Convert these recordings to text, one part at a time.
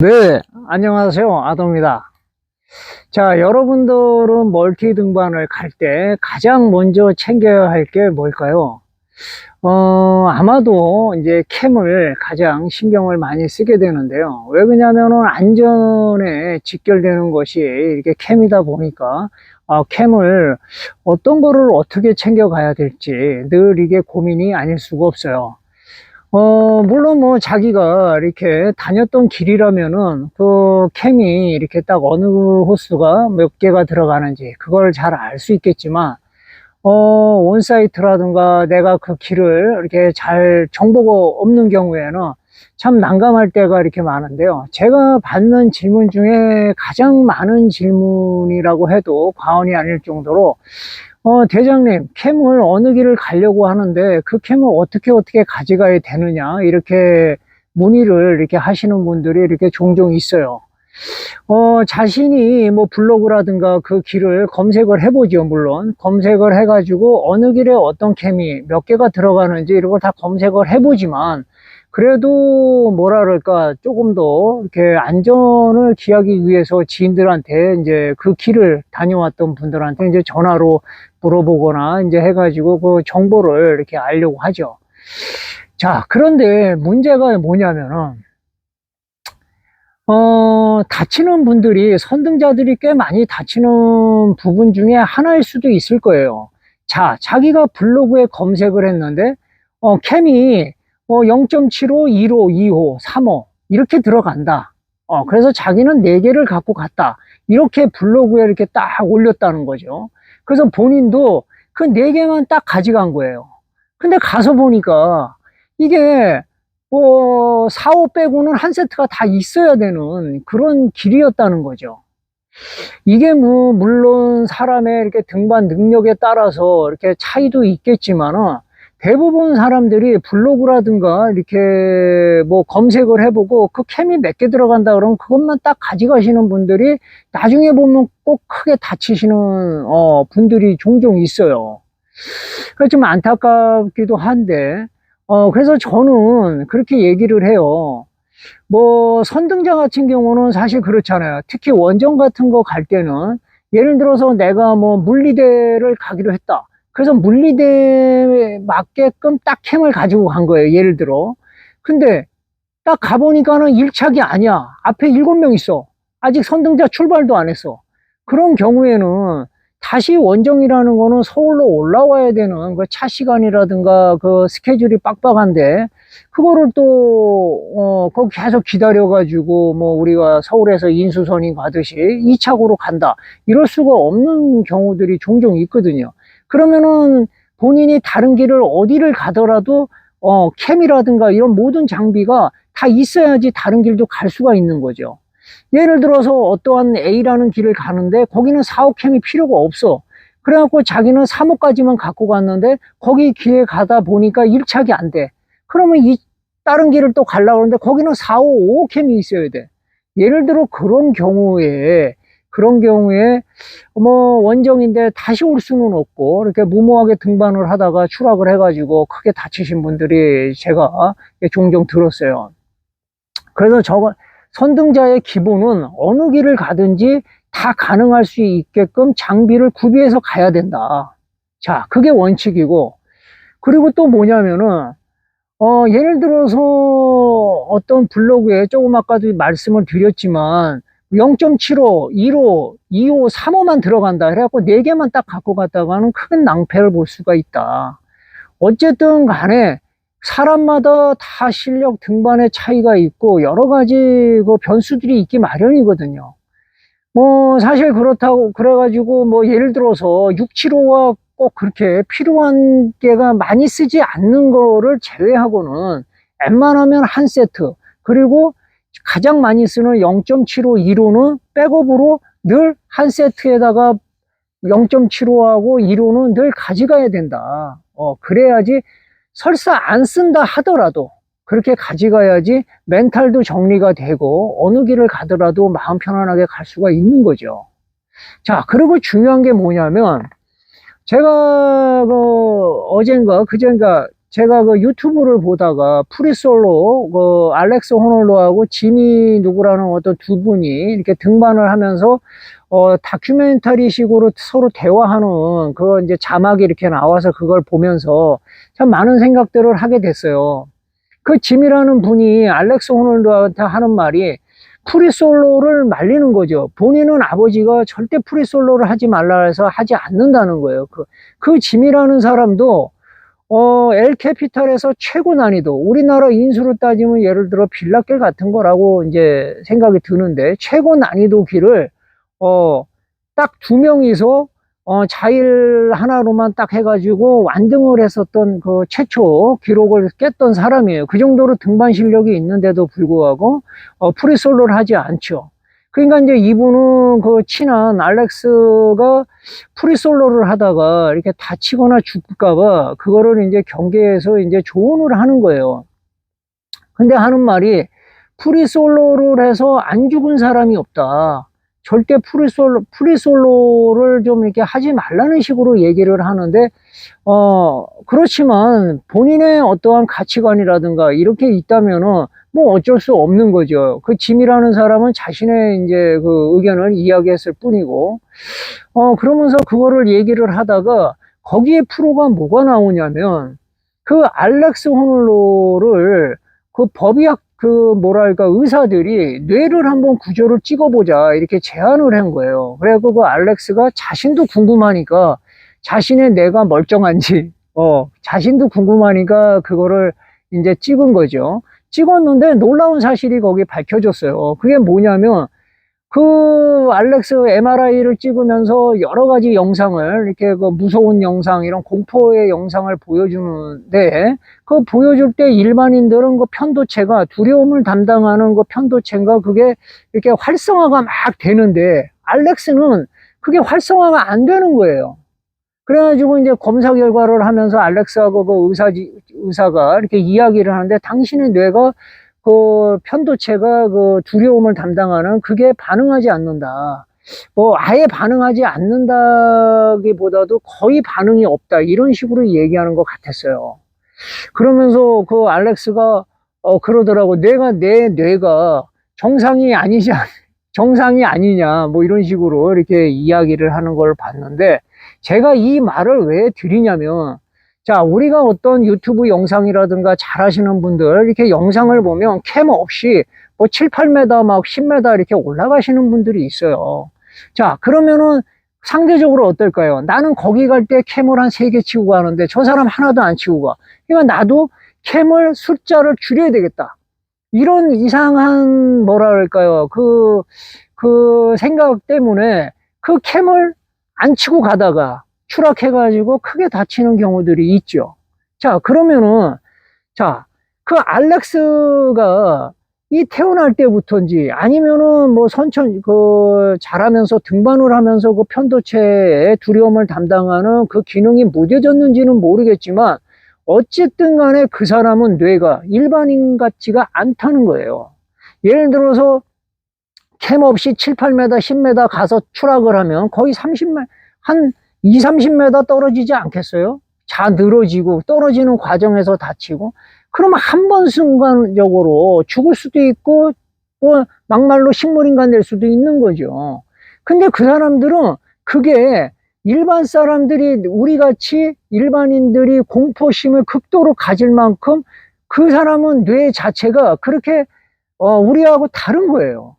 네, 안녕하세요. 아도입니다. 자, 여러분들은 멀티 등반을 갈 때 가장 먼저 챙겨야 할 게 뭘까요? 어, 아마도 이제 캠을 가장 신경을 많이 쓰게 되는데요. 왜 그러냐면은 안전에 직결되는 것이 이렇게 캠이다 보니까 아, 캠을 어떤 거를 어떻게 챙겨 가야 될지 늘 이게 고민이 아닐 수가 없어요. 어, 물론 뭐 자기가 이렇게 다녔던 길이라면은 그 캠이 이렇게 딱 어느 호수가 몇 개가 들어가는지 그걸 잘 알 수 있겠지만 어, 온사이트라든가 내가 그 길을 이렇게 잘 정보가 없는 경우에는 참 난감할 때가 이렇게 많은데요. 제가 받는 질문 중에 가장 많은 질문이라고 해도 과언이 아닐 정도로 어, 대장님, 캠을 어느 길을 가려고 하는데 그 캠을 어떻게 어떻게 가져가야 되느냐 이렇게 문의를 이렇게 하시는 분들이 이렇게 종종 있어요. 어, 자신이 뭐 블로그라든가 그 길을 검색을 해보죠, 물론. 검색을 해가지고 어느 길에 어떤 캠이 몇 개가 들어가는지 이런 걸 다 검색을 해보지만 그래도 뭐라 그럴까 조금 더 이렇게 안전을 기하기 위해서 지인들한테 이제 그 길을 다녀왔던 분들한테 이제 전화로 물어보거나 이제 해가지고 그 정보를 이렇게 알려고 하죠. 자, 그런데 문제가 뭐냐면은 어, 다치는 분들이, 선등자들이 꽤 많이 다치는 부분 중에 하나일 수도 있을 거예요. 자, 자기가 블로그에 검색을 했는데, 어, 캠이 어, 0.75, 2호, 2호, 3호, 이렇게 들어간다. 어, 그래서 자기는 4개를 갖고 갔다. 이렇게 블로그에 이렇게 딱 올렸다는 거죠. 그래서 본인도 그 4개만 딱 가져간 거예요. 근데 가서 보니까 이게 뭐 4, 5 빼고는 한 세트가 다 있어야 되는 그런 길이었다는 거죠. 이게 뭐 물론 사람의 이렇게 등반 능력에 따라서 이렇게 차이도 있겠지만은 대부분 사람들이 블로그라든가 이렇게 뭐 검색을 해보고 그 캠이 몇 개 들어간다 그러면 그것만 딱 가져가시는 분들이 나중에 보면 꼭 크게 다치시는 어, 분들이 종종 있어요. 그래서 좀 안타깝기도 한데 어, 그래서 저는 그렇게 얘기를 해요. 뭐, 선등자 같은 경우는 사실 그렇잖아요. 특히 원정 같은 거 갈 때는, 예를 들어서 내가 뭐 물리대를 가기로 했다. 그래서 물리대에 맞게끔 딱 캠을 가지고 간 거예요. 예를 들어. 근데 딱 가보니까는 1착이 아니야. 앞에 7명 있어. 아직 선등자 출발도 안 했어. 그런 경우에는 다시 원정이라는 거는 서울로 올라와야 되는 그 차 시간이라든가 그 스케줄이 빡빡한데 그거를 또 어, 거기 계속 기다려가지고 뭐 우리가 서울에서 인수선인 가듯이 2착으로 간다 이럴 수가 없는 경우들이 종종 있거든요. 그러면은 본인이 다른 길을 어디를 가더라도 어, 캠이라든가 이런 모든 장비가 다 있어야지 다른 길도 갈 수가 있는 거죠. 예를 들어서 어떠한 A라는 길을 가는데 거기는 4호 캠이 필요가 없어. 그래갖고 자기는 3호까지만 갖고 갔는데 거기 길에 가다 보니까 1착이 안 돼. 그러면 이 다른 길을 또 가려고 하는데 거기는 4호, 5호 캠이 있어야 돼. 예를 들어 그런 경우에 그런 경우에 뭐 원정인데 다시 올 수는 없고 이렇게 무모하게 등반을 하다가 추락을 해가지고 크게 다치신 분들이 제가 종종 들었어요. 그래서 저거 선등자의 기본은 어느 길을 가든지 다 가능할 수 있게끔 장비를 구비해서 가야 된다. 자, 그게 원칙이고, 그리고 또 뭐냐면은, 어, 예를 들어서 어떤 블로그에 조금 아까도 말씀을 드렸지만, 0.75, 1호, 2호, 3호만 들어간다. 그래갖고 4개만 딱 갖고 갔다가는 큰 낭패를 볼 수가 있다. 어쨌든 간에 사람마다 다 실력 등반의 차이가 있고 여러 가지 그 변수들이 있기 마련이거든요. 뭐 사실 그렇다고 그래가지고 뭐 예를 들어서 675가 꼭 그렇게 필요한 게가 많이 쓰지 않는 거를 제외하고는 웬만하면 한 세트 그리고 가장 많이 쓰는 0.75 2로는 백업으로 늘 한 세트에다가 0.75하고 2로는 늘 가져가야 된다. 어, 그래야지 설사 안 쓴다 하더라도 그렇게 가져가야지 멘탈도 정리가 되고 어느 길을 가더라도 마음 편안하게 갈 수가 있는 거죠. 자, 그리고 중요한 게 뭐냐면 제가 그 어젠가 그젠가 제가 그 유튜브를 보다가 프리솔로 그 알렉스 호놀로하고 지미 누구라는 어떤 두 분이 이렇게 등반을 하면서 어 다큐멘터리 식으로 서로 대화하는 그 이제 자막이 이렇게 나와서 그걸 보면서 참 많은 생각들을 하게 됐어요. 그 짐이라는 분이 알렉스 호놀로한테 하는 말이 프리솔로를 말리는 거죠. 본인은 아버지가 절대 프리솔로를 하지 말라 해서 하지 않는다는 거예요. 그, 그 짐이라는 사람도 어, 엘캐피탈에서 최고 난이도, 우리나라 인수로 따지면 예를 들어 빌라길 같은 거라고 이제 생각이 드는데, 최고 난이도 길을, 어, 딱 두 명이서, 어, 자일 하나로만 딱 해가지고 완등을 했었던 그 최초 기록을 깼던 사람이에요. 그 정도로 등반 실력이 있는데도 불구하고, 어, 프리솔로를 하지 않죠. 그러니까 이제 이분은 그 친한 알렉스가 프리솔로를 하다가 이렇게 다치거나 죽을까봐 그거를 이제 경계에서 이제 조언을 하는 거예요. 근데 하는 말이 프리솔로를 해서 안 죽은 사람이 없다. 절대 프리솔로, 프리솔로를 좀 이렇게 하지 말라는 식으로 얘기를 하는데, 어, 그렇지만 본인의 어떠한 가치관이라든가 이렇게 있다면은 뭐 어쩔 수 없는 거죠. 그 짐이라는 사람은 자신의 이제 그 의견을 이야기했을 뿐이고, 어, 그러면서 그거를 얘기를 하다가 거기에 프로가 뭐가 나오냐면 그 알렉스 호놀로를 그 법의학 그 뭐랄까 의사들이 뇌를 한번 구조를 찍어보자 이렇게 제안을 한 거예요. 그래갖고 그 알렉스가 자신도 궁금하니까 자신의 뇌가 멀쩡한지 어 자신도 궁금하니까 그거를 이제 찍은 거죠. 찍었는데 놀라운 사실이 거기 밝혀졌어요. 그게 뭐냐면 그 알렉스 MRI를 찍으면서 여러 가지 영상을 이렇게 그 무서운 영상 이런 공포의 영상을 보여주는데 그 보여줄 때 일반인들은 그 편도체가 두려움을 담당하는 그 편도체인가 그게 이렇게 활성화가 막 되는데 알렉스는 그게 활성화가 안 되는 거예요. 그래가지고 이제 검사 결과를 하면서 알렉스하고 그 의사, 의사가 이렇게 이야기를 하는데 당신의 뇌가 그 편도체가 그 두려움을 담당하는 그게 반응하지 않는다. 뭐 아예 반응하지 않는다기보다도 거의 반응이 없다. 이런 식으로 얘기하는 것 같았어요. 그러면서 그 알렉스가 어 그러더라고. 뇌가 내 뇌가 정상이 아니지 않- 정상이 아니냐 뭐 이런 식으로 이렇게 이야기를 하는 걸 봤는데 제가 이 말을 왜 드리냐면 자, 우리가 어떤 유튜브 영상이라든가 잘 하시는 분들, 이렇게 영상을 보면 캠 없이 뭐 7, 8m, 막 10m 이렇게 올라가시는 분들이 있어요. 자, 그러면은 상대적으로 어떨까요? 나는 거기 갈 때 캠을 한 3개 치고 가는데 저 사람 하나도 안 치고 가. 그러니까 나도 캠을 숫자를 줄여야 되겠다. 이런 이상한, 뭐랄까요. 그, 그 생각 때문에 그 캠을 안 치고 가다가 추락해가지고 크게 다치는 경우들이 있죠. 자, 그러면은, 자, 그 알렉스가 이 태어날 때부터인지 아니면은 뭐 선천, 그, 자라면서 등반을 하면서 그 편도체의 두려움을 담당하는 그 기능이 무뎌졌는지는 모르겠지만 어쨌든 간에 그 사람은 뇌가 일반인 같지가 않다는 거예요. 예를 들어서 캠 없이 7, 8m, 10m 가서 추락을 하면 거의 30m, 한 2, 30m 떨어지지 않겠어요? 자 늘어지고 떨어지는 과정에서 다치고 그러면 한 번 순간적으로 죽을 수도 있고 뭐 막말로 식물인간 될 수도 있는 거죠. 근데 그 사람들은 그게 일반 사람들이 우리 같이 일반인들이 공포심을 극도로 가질 만큼 그 사람은 뇌 자체가 그렇게 어, 우리하고 다른 거예요.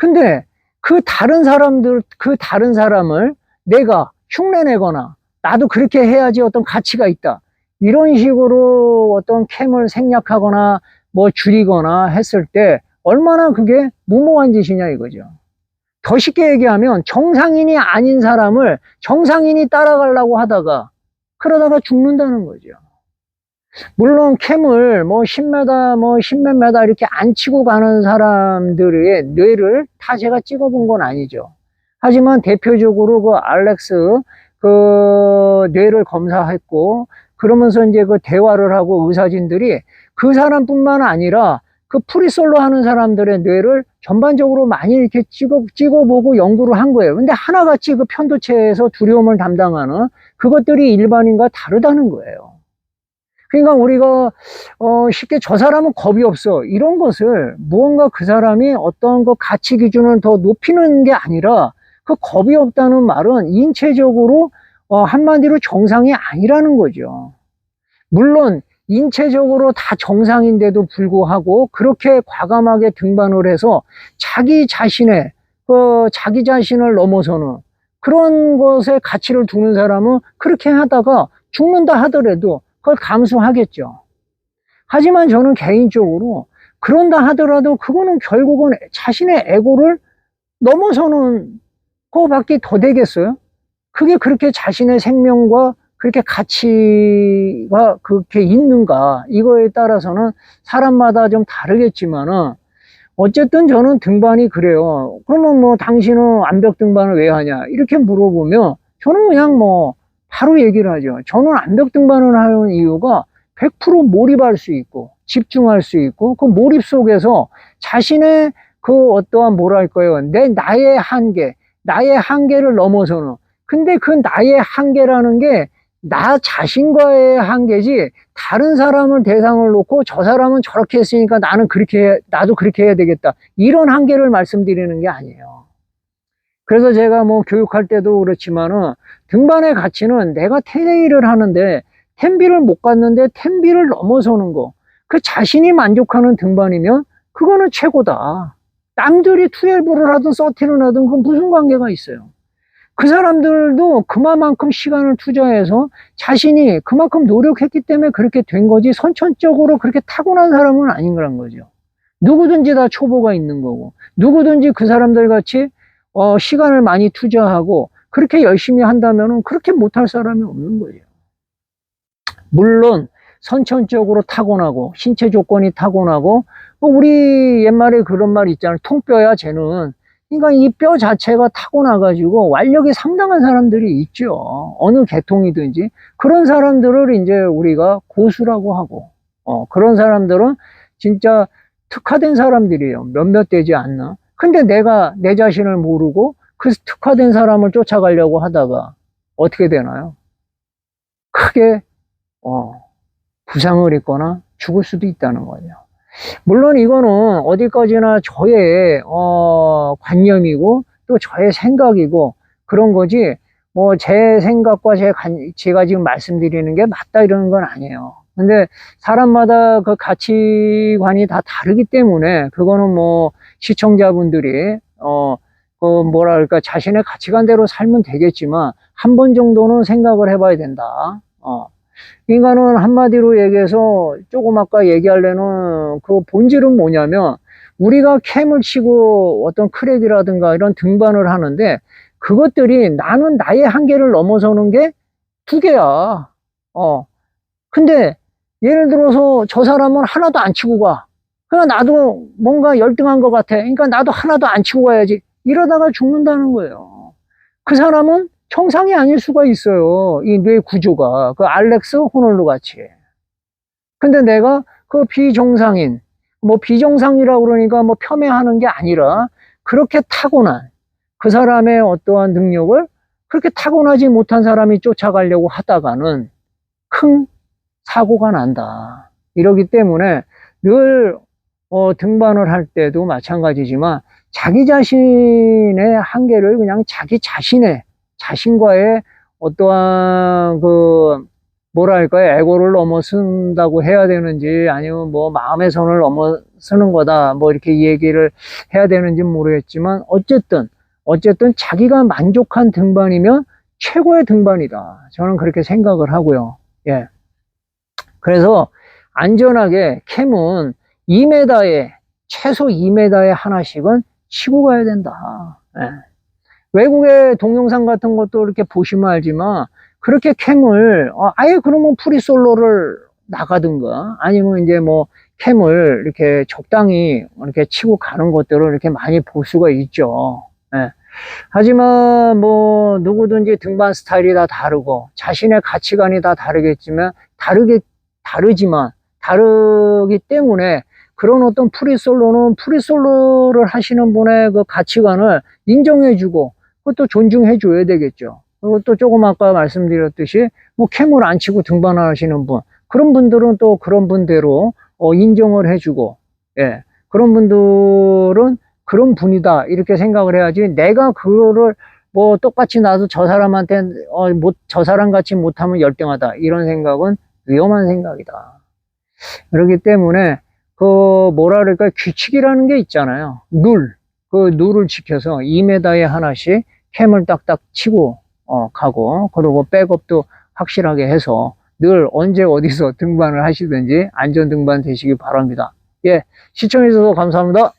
근데 그 다른 사람들 그 다른 사람을 내가 흉내내거나 나도 그렇게 해야지 어떤 가치가 있다. 이런 식으로 어떤 캠을 생략하거나 뭐 줄이거나 했을 때 얼마나 그게 무모한 짓이냐 이거죠. 더 쉽게 얘기하면 정상인이 아닌 사람을 정상인이 따라가려고 하다가 그러다가 죽는다는 거죠. 물론 캠을 뭐 10m, 뭐 10몇 m 이렇게 안 치고 가는 사람들의 뇌를 다 제가 찍어본 건 아니죠. 하지만 대표적으로 그 알렉스 그 뇌를 검사했고 그러면서 이제 그 대화를 하고 의사진들이 그 사람뿐만 아니라 그 프리솔로 하는 사람들의 뇌를 전반적으로 많이 이렇게 찍어, 찍어보고 연구를 한 거예요. 근데 하나같이 그 편도체에서 두려움을 담당하는 그것들이 일반인과 다르다는 거예요. 그러니까 우리가 어, 쉽게 저 사람은 겁이 없어 이런 것을 무언가 그 사람이 어떤 그 가치 기준을 더 높이는 게 아니라 그 겁이 없다는 말은 인체적으로 어, 한마디로 정상이 아니라는 거죠. 물론 인체적으로 다 정상인데도 불구하고 그렇게 과감하게 등반을 해서 자기 자신의 그 자기 자신을 넘어서는 그런 것에 가치를 두는 사람은 그렇게 하다가 죽는다 하더라도 그걸 감수하겠죠. 하지만 저는 개인적으로 그런다 하더라도 그거는 결국은 자신의 에고를 넘어서는 그거밖에 더 되겠어요? 그게 그렇게 자신의 생명과 그렇게 가치가 그렇게 있는가 이거에 따라서는 사람마다 좀 다르겠지만은 어쨌든 저는 등반이 그래요. 그러면 뭐 당신은 암벽 등반을 왜 하냐 이렇게 물어보면 저는 그냥 뭐 바로 얘기를 하죠. 저는 암벽 등반을 하는 이유가 100% 몰입할 수 있고 집중할 수 있고 그 몰입 속에서 자신의 그 어떠한 뭐랄까요? 내 나의 한계 나의 한계를 넘어서는. 근데 그 나의 한계라는 게 나 자신과의 한계지 다른 사람을 대상을 놓고 저 사람은 저렇게 했으니까 나는 그렇게 해, 나도 그렇게 해야 되겠다. 이런 한계를 말씀드리는 게 아니에요 그래서 제가 뭐 교육할 때도 그렇지만은 등반의 가치는 내가 테레이를 하는데 텐비를 못 갔는데 텐비를 넘어서는 거 그 자신이 만족하는 등반이면 그거는 최고다 남들이 12를 하든 서티를 하든 그건 무슨 관계가 있어요 그 사람들도 그만큼 시간을 투자해서 자신이 그만큼 노력했기 때문에 그렇게 된 거지 선천적으로 그렇게 타고난 사람은 아닌 거란 거죠. 누구든지 다 초보가 있는 거고 누구든지 그 사람들 같이 어, 시간을 많이 투자하고 그렇게 열심히 한다면 그렇게 못할 사람이 없는 거예요. 물론 선천적으로 타고나고 신체 조건이 타고나고 뭐 우리 옛말에 그런 말 있잖아요. 통뼈야 쟤는 그러니까 이 뼈 자체가 타고나가지고 완력이 상당한 사람들이 있죠. 어느 계통이든지. 그런 사람들을 이제 우리가 고수라고 하고, 어, 그런 사람들은 진짜 특화된 사람들이에요. 몇몇 되지 않나. 근데 내가 내 자신을 모르고 그 특화된 사람을 쫓아가려고 하다가 어떻게 되나요? 크게, 어, 부상을 입거나 죽을 수도 있다는 거죠. 물론 이거는 어디까지나 저의 어, 관념이고 또 저의 생각이고 그런 거지 뭐 제 생각과 제 관, 제가 지금 말씀드리는 게 맞다 이러는 건 아니에요. 근데 사람마다 그 가치관이 다 다르기 때문에 그거는 뭐 시청자분들이 어, 그 뭐랄까 자신의 가치관대로 살면 되겠지만 한 번 정도는 생각을 해봐야 된다. 어. 인간은 한마디로 얘기해서 조금 아까 얘기하려는 그 본질은 뭐냐면 우리가 캠을 치고 어떤 크랙이라든가 이런 등반을 하는데 그것들이 나는 나의 한계를 넘어서는 게 두 개야. 어. 근데 예를 들어서 저 사람은 하나도 안 치고 가. 그냥 나도 뭔가 열등한 것 같아. 그러니까 나도 하나도 안 치고 가야지. 이러다가 죽는다는 거예요. 그 사람은 정상이 아닐 수가 있어요. 이 뇌 구조가. 그 알렉스 호놀루 같이. 근데 내가 그 비정상인, 뭐 비정상이라고 그러니까 뭐 폄훼하는 게 아니라 그렇게 타고난 그 사람의 어떠한 능력을 그렇게 타고나지 못한 사람이 쫓아가려고 하다가는 큰 사고가 난다. 이러기 때문에 늘 어, 등반을 할 때도 마찬가지지만 자기 자신의 한계를 그냥 자기 자신의 자신과의 어떠한 그 뭐랄까요? 에고를 넘어선다고 해야 되는지 아니면 뭐 마음의 선을 넘어서는 거다. 뭐 이렇게 얘기를 해야 되는지 모르겠지만 어쨌든 어쨌든 자기가 만족한 등반이면 최고의 등반이다. 저는 그렇게 생각을 하고요. 예 그래서 안전하게 캠은 2m에 최소 2m에 하나씩은 치고 가야 된다 예. 외국의 동영상 같은 것도 이렇게 보시면 알지만 그렇게 캠을 어, 아예 그러면 프리솔로를 나가든가 아니면 이제 뭐 캠을 이렇게 적당히 이렇게 치고 가는 것들을 이렇게 많이 볼 수가 있죠. 예. 하지만 뭐 누구든지 등반 스타일이 다 다르고 자신의 가치관이 다 다르겠지만 다르게 다르지만 다르기 때문에 그런 어떤 프리솔로는 프리솔로를 하시는 분의 그 가치관을 인정해주고 그것도 존중해 줘야 되겠죠. 그리고 또 조금 아까 말씀드렸듯이 뭐 캠을 안 치고 등반하시는 분 그런 분들은 또 그런 분대로 어, 인정을 해주고, 예, 그런 분들은 그런 분이다 이렇게 생각을 해야지 내가 그거를 뭐 똑같이 나도 저 사람한테 어, 못, 저 사람 같이 못하면 열등하다 이런 생각은 위험한 생각이다. 그렇기 때문에 그 뭐라 그럴까 규칙이라는 게 있잖아요. 룰. 그 룰을 지켜서 2m에 하나씩 캠을 딱딱 치고 어, 가고 그리고 백업도 확실하게 해서 늘 언제 어디서 등반을 하시든지 안전 등반 되시기 바랍니다. 예, 시청해 주셔서 감사합니다.